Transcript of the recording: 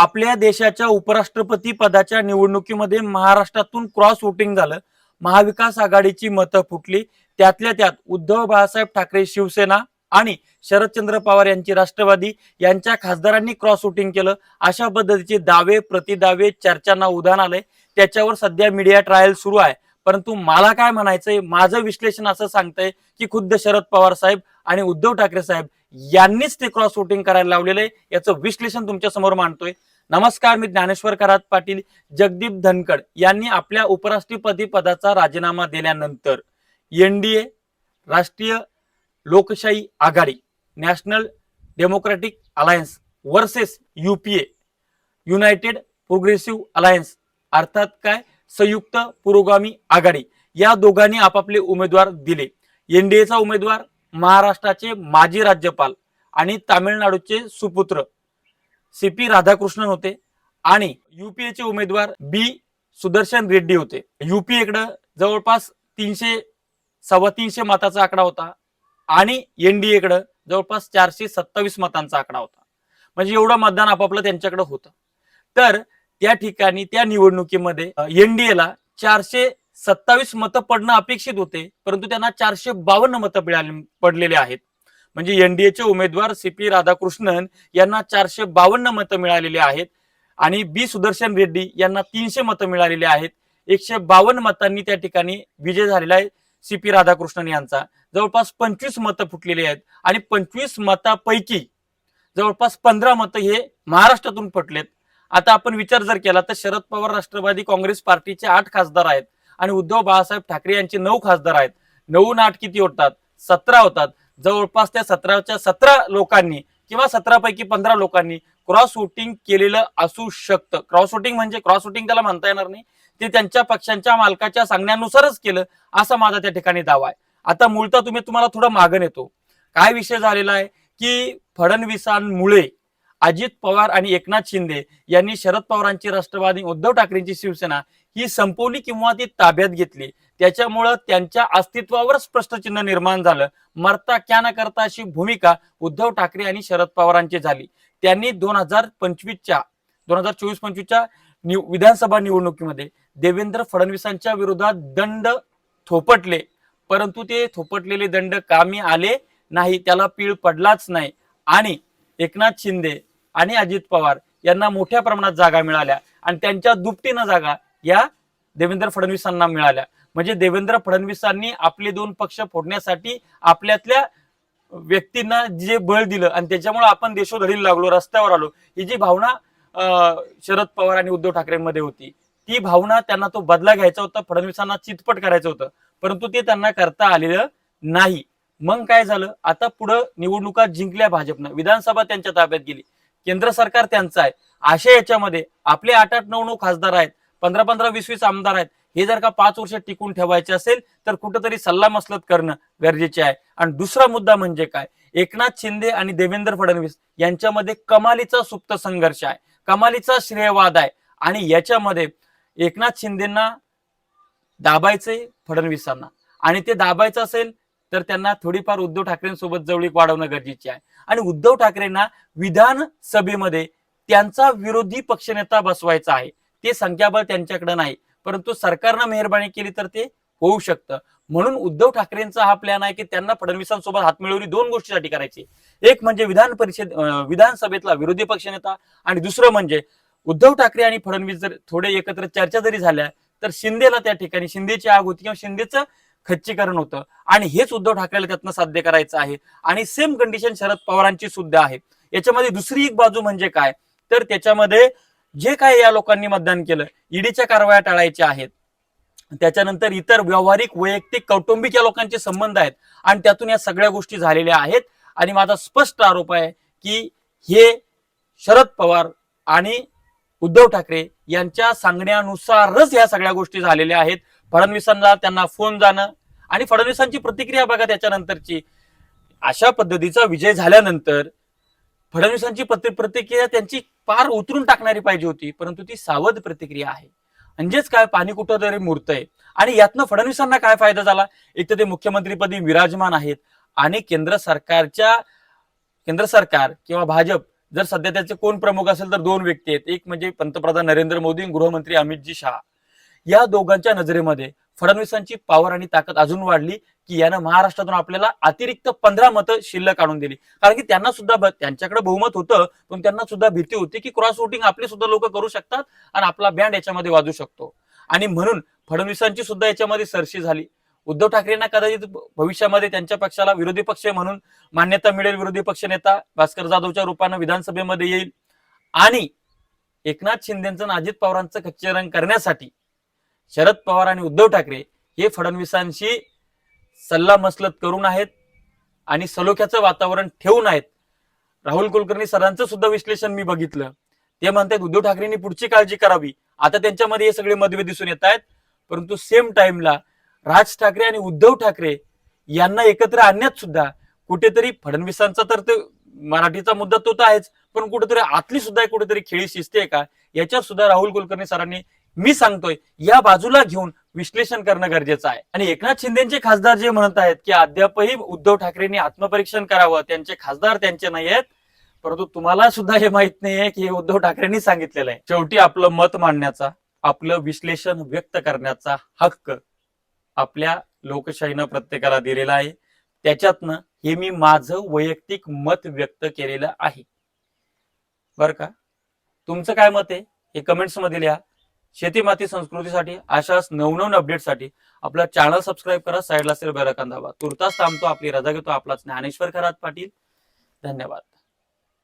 आपल्या देशाच्या उपराष्ट्रपती पदाच्या निवडणुकीमध्ये महाराष्ट्रातून क्रॉस वोटिंग झालं. महाविकास आघाडीची मतं फुटली. त्यातल्या त्यात उद्धव बाळासाहेब ठाकरे शिवसेना आणि शरदचंद्र पवार यांची राष्ट्रवादी यांच्या खासदारांनी क्रॉस वोटिंग केलं. अशा पद्धतीचे दावे प्रतिदावे चर्चांना उधाण आलंय. त्याच्यावर सध्या मीडिया ट्रायल सुरू आहे. परंतु मला काय म्हणायचंय माझं विश्लेषण असं सांगतंय की खुद्द शरद पवार साहेब आणि उद्धव ठाकरे साहेब यांनीच ते क्रॉस वोटिंग करायला लावलेलं आहे. याचं विश्लेषण तुमच्यासमोर मांडतोय. नमस्कार मी ज्ञानेश्वर करात पाटील जगदीप धनकड यांनी आपल्या उपराष्ट्रपती पदाचा राजीनामा दिल्यानंतर एनडीए राष्ट्रीय लोकशाही आघाडी national democratic alliance versus UPA united progressive alliance अर्थात काय? संयुक्त पुरोगामी आघाडी या दोघांनी आपापले उमेदवार दिले. एनडीएचा उमेदवार महाराष्ट्राचे माजी राज्यपाल आणि तामिळनाडूचे सुपुत्र. सी पी राधाकृष्णन होते आणि युपीएचे उमेदवार बी सुदर्शन रेड्डी होते. युपीएकडं जवळपास तीनशे सव्वा तीनशे मताचा आकडा होता आणि एनडीएकडं जवळपास चारशे सत्तावीस मतांचा आकडा होता. म्हणजे एवढं मतदान आपापलं त्यांच्याकडे होतं. तर त्या ठिकाणी त्या निवडणुकीमध्ये एनडीएला चारशे सत्तावीस मतं पडणं अपेक्षित होते परंतु त्यांना चारशे बावन्न मतं मिळाले पडलेले आहेत. म्हणजे एनडीएचे उमेदवार सी पी राधाकृष्णन यांना चारशे बावन्न मतं मिळालेली आहेत आणि बी सुदर्शन रेड्डी यांना तीनशे मतं मिळालेली आहेत. एकशे बावन्न मतांनी त्या ठिकाणी विजय झालेला आहे सी पी राधाकृष्णन यांचा. जवळपास पंचवीस मतं फुटलेली आहेत आणि पंचवीस मतापैकी जवळपास पंधरा मतं हे महाराष्ट्रातून फुटलेत. आता आपण विचार जर केला तर शरद पवार राष्ट्रवादी काँग्रेस पार्टीचे आठ खासदार आहेत आणि उद्धव बाळासाहेब ठाकरे यांचे नऊ खासदार आहेत. नऊ आठ किती होतात? सतरा होतात. जवळपास त्या सतराच्या सतरा लोकांनी किंवा सतरा पैकी पंधरा लोकांनी क्रॉस वोटिंग केलेलं असू शकतं. क्रॉस वोटिंग म्हणजे क्रॉस वोटिंग त्याला म्हणता येणार नाही. ते त्यांच्या पक्षांच्या मालकाच्या सांगण्यानुसारच केलं असा माझा त्या ठिकाणी दावा आहे. आता मूळता तुम्ही तुम्हाला थोडं मागण येतो काय विषय झालेला आहे? की फडणवीसांमुळे अजित पवार आणि एकनाथ शिंदे यांनी शरद पवारांची राष्ट्रवादी उद्धव ठाकरेंची शिवसेना ही संपवली किंवा ती ताब्यात घेतली. त्याच्यामुळं त्यांच्या अस्तित्वावरच प्रश्नचिन्ह निर्माण झालं. मरता क्या न करता अशी भूमिका उद्धव ठाकरे आणि शरद पवारांची झाली. त्यांनी दोन हजार पंचवीसच्या दोन हजार चोवीस पंचवीसच्या निव- विधानसभा निवडणुकीमध्ये देवेंद्र फडणवीसांच्या विरोधात दंड थोपटले. परंतु ते थोपटलेले दंड कामी आले नाही त्याला पीळ पडलाच नाही. आणि एकनाथ शिंदे आणि अजित पवार यांना मोठ्या प्रमाणात जागा मिळाल्या आणि त्यांच्या दुपटीनं जागा या देवेंद्र फडणवीसांना मिळाल्या. म्हणजे देवेंद्र फडणवीसांनी आपले दोन पक्ष फोडण्यासाठी आपल्यातल्या व्यक्तींना जे बळ दिलं आणि त्याच्यामुळे आपण देशोधडीला लागलो रस्त्यावर आलो ही जी भावना अं, शरद पवार आणि उद्धव ठाकरेंमध्ये होती ती भावना त्यांना तो बदला घ्यायचा होता फडणवीसांना चितपट करायचं होतं परंतु ते त्यांना करता आलेलं नाही. मग काय झालं? आता पुढं निवडणुका जिंकल्या भाजपनं. विधानसभा त्यांच्या ताब्यात गेली. केंद्र सरकार त्यांचं आहे. अशा याच्यामध्ये आपले आठ आठ नऊ नऊ खासदार आहेत पंधरा पंधरा वीस वीस आमदार आहेत. हे जर का पाच वर्ष टिकून ठेवायचे असेल तर कुठंतरी सल्ला मसलत करणं गरजेचे आहे. आणि दुसरा मुद्दा म्हणजे काय? एकनाथ शिंदे आणि देवेंद्र फडणवीस यांच्यामध्ये कमालीचा सुप्त संघर्ष आहे. कमालीचा श्रेयवाद आहे. आणि याच्यामध्ये एकनाथ शिंदेना दाबायचंय फडणवीसांना. आणि ते दाबायचं असेल तर त्यांना थोडीफार उद्धव ठाकरेंसोबत जवळीक वाढवणं गरजेचे आहे. आणि उद्धव ठाकरेंना विधानसभेमध्ये त्यांचा विरोधी पक्षनेता बसवायचा आहे. ते संख्याबळ त्यांच्याकडे नाही परंतु सरकारनं मेहरबानी केली तर ते होऊ शकतं. म्हणून उद्धव ठाकरेंचा हा प्लॅन आहे की त्यांना फडणवीसांसोबत हातमिळवणी दोन गोष्टीसाठी करायची. एक म्हणजे विधान परिषद विधानसभेतला विरोधी पक्षनेता आणि दुसरं म्हणजे उद्धव ठाकरे आणि फडणवीस जर थोडे एकत्र चर्चा जरी झाल्या तर शिंदेला त्या ठिकाणी शिंदेची आग होती किंवा शिंदेचं खच्चीकरण होतं. आणि हेच उद्धव ठाकरेला त्यातनं साध्य करायचं आहे. आणि सेम कंडिशन शरद पवारांची सुद्धा आहे. याच्यामध्ये दुसरी एक बाजू म्हणजे काय? तर त्याच्यामध्ये जे काय या लोकांनी मतदान केलं ईडीच्या कारवाया टाळायच्या आहेत. त्याच्यानंतर इतर व्यावहारिक वैयक्तिक कौटुंबिक या लोकांचे संबंध आहेत. आणि त्यातून या सगळ्या गोष्टी झालेल्या आहेत. आणि माझा स्पष्ट आरोप आहे की हे शरद पवार आणि उद्धव ठाकरे यांच्या सांगण्यानुसारच या सगळ्या गोष्टी झालेल्या आहेत. फडणवीसांना त्यांना फोन जाणं आणि फडणवीसांची प्रतिक्रिया बघा त्याच्यानंतरची. अशा पद्धतीचा विजय झाल्यानंतर फडणवीसांची प्रतिक्रिया त्यांची पार उतरून टाकणारी पाहिजे होती परंतु ती सावध प्रतिक्रिया आहे. म्हणजेच काय? पाणी कुठं तरी मुरतंय. आणि यातनं फडणवीसांना काय फायदा झाला? एक तर ते मुख्यमंत्रीपदी विराजमान आहेत आणि केंद्र सरकारच्या केंद्र सरकार किंवा भाजप जर सध्या त्याचे कोण प्रमुख असेल तर दोन व्यक्ती आहेत. एक म्हणजे पंतप्रधान नरेंद्र मोदी गृहमंत्री गृहमंत्री अमितजी शहा. या दोघांच्या नजरेमध्ये फडणवीसांची पॉवर आणि ताकद अजून वाढली की यानं महाराष्ट्रातून आपल्याला अतिरिक्त पंधरा मतं शिल्लक आणून दिली. कारण की त्यांना सुद्धा त्यांच्याकडे बहुमत होतं पण त्यांना सुद्धा भीती होती की क्रॉस वोटिंग आपले सुद्धा लोक करू शकतात आणि आपला बँड याच्यामध्ये वाजू शकतो. आणि म्हणून फडणवीसांची सुद्धा याच्यामध्ये सरशी झाली. उद्धव ठाकरेंना कदाचित भविष्यामध्ये त्यांच्या पक्षाला विरोधी पक्ष म्हणून मान्यता मिळेल विरोधी पक्ष नेता भास्कर जाधवच्या रूपानं विधानसभेमध्ये येईल. आणि एकनाथ शिंदेचं आणि अजित पवारांचं कच्चे रंग करण्यासाठी शरद पवार आणि उद्धव ठाकरे हे फडणवीसांशी सल्ला मसलत करून आहेत आणि सलोख्याचं वातावरण ठेवून आहेत. राहुल कुलकर्णी सरांचं सुद्धा विश्लेषण मी बघितलं. ते म्हणतात उद्धव ठाकरेंनी पुढची काळजी करावी. आता त्यांच्यामध्ये हे सगळे मतभेद दिसून येत आहेत. परंतु सेम टाइमला राज ठाकरे आणि उद्धव ठाकरे यांना एकत्र आणण्यात सुद्धा कुठेतरी फडणवीसांचा तर ते मराठीचा मुद्दा तो तर आहेच. पण कुठेतरी आतली सुद्धा कुठेतरी खेळी शिजते का? याच्यात सुद्धा राहुल कुलकर्णी सरांनी मी सांगतोय या बाजूला घेऊन विश्लेषण करणं गरजेचं आहे. आणि एकनाथ शिंदेचे खासदार जे म्हणत आहेत की अद्यापही उद्धव ठाकरेंनी आत्मपरीक्षण करावं त्यांचे खासदार त्यांचे नाही आहेत परंतु तुम्हाला सुद्धा हे माहीत नाहीये की हे उद्धव ठाकरेंनी सांगितलेलं आहे. शेवटी आपलं मत मांडण्याचा आपलं विश्लेषण व्यक्त करण्याचा हक्क आपल्या लोकशाहीनं प्रत्येकाला दिलेला आहे. त्याच्यातनं हे मी माझं वैयक्तिक मत व्यक्त केलेलं आहे. बर का? तुमचं काय मत आहे? हे कमेंट्समध्ये लिहा. शेती माती संस्कृतीसाठी अशाच नवनवन अपडेटसाठी आपला चॅनल सबस्क्राईब करा साईडला असेल बेल दाबा. तुर्तास थांबतो आपली रजा घेतो आपला ज्ञानेश्वर खरात पाटील. धन्यवाद.